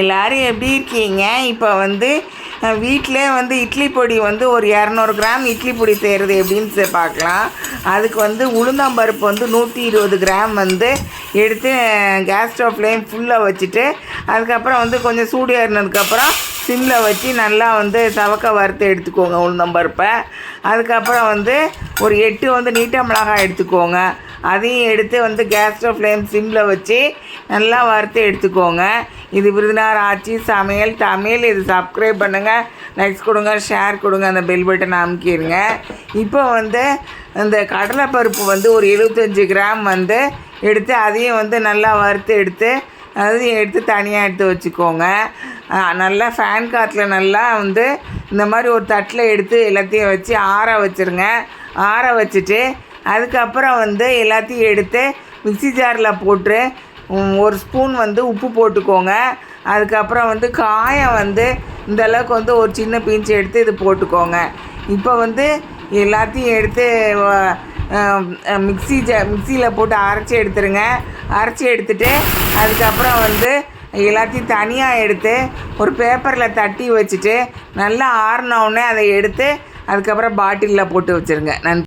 எல்லாரும் எப்படி இருக்கீங்க? இப்போ வந்து வீட்டிலே வந்து இட்லி பொடி வந்து ஒரு இரநூறு கிராம் இட்லி பொடி செய்கிறது எப்படின்னு பார்க்கலாம் அதுக்கு வந்து உளுந்தம்பருப்பு வந்து நூற்றி இருபது கிராம் வந்து எடுத்து கேஸ் ஸ்டவ் ஃப்ளேம் ஃபுல்லாக வச்சுட்டு அதுக்கப்புறம் வந்து கொஞ்சம் சூடு ஏறினதுக்கப்புறம் சிம்மில் வச்சு நல்லா வந்து சவக்க வறுத்து எடுத்துக்கோங்க உளுந்தம்பருப்பை. அதுக்கப்புறம் வந்து ஒரு எட்டு வந்து நீட்ட மிளகாய் எடுத்துக்கோங்க. அதையும் எடுத்து வந்து கேஸ் ஸ்டவ் ஃப்ளேம் சிம்மில் வச்சு நல்லா வறுத்து எடுத்துக்கோங்க. இது விருதுநகர் ஆட்சி சமையல். தமிழ் இது சப்ஸ்கிரைப் பண்ணுங்கள் லைக்ஸ் கொடுங்க ஷேர் கொடுங்க. அந்த பெல் பட்டன் அமுக்கிடுங்க இப்போ வந்து இந்த கடலைப்பருப்பு வந்து ஒரு எழுபத்தஞ்சி கிராம் வந்து எடுத்து அதையும் வந்து நல்லா வறுத்து எடுத்து அதையும் எடுத்து தனியாக எடுத்து வச்சுக்கோங்க. நல்லா ஃபேன் காற்றுல நல்லா வந்து இந்த மாதிரி ஒரு தட்டில் எடுத்து எல்லாத்தையும் வச்சு ஆற வச்சுருங்க. ஆற வச்சுட்டு அதுக்கப்புறம் வந்து எல்லாத்தையும் எடுத்து மிக்ஸி ஜாரில் போட்டு ஒரு ஸ்பூன் வந்து உப்பு போட்டுக்கோங்க. அதுக்கப்புறம் வந்து காயம் வந்து இந்த அளவுக்கு வந்து ஒரு சின்ன பீஞ்சு எடுத்து இது போட்டுக்கோங்க. இப்போ வந்து எல்லாத்தையும் எடுத்து மிக்சி மிக்ஸி ஜ மிக்சியில் போட்டு அரைச்சி எடுத்துருங்க. அரைச்சி எடுத்துட்டு அதுக்கப்புறம் வந்து எல்லாத்தையும் தனியாக எடுத்து ஒரு பேப்பரில் தட்டி வச்சுட்டு நல்லா ஆறின அதை எடுத்து அதுக்கப்புறம் பாட்டிலில் போட்டு வச்சுருங்க. நன்றி.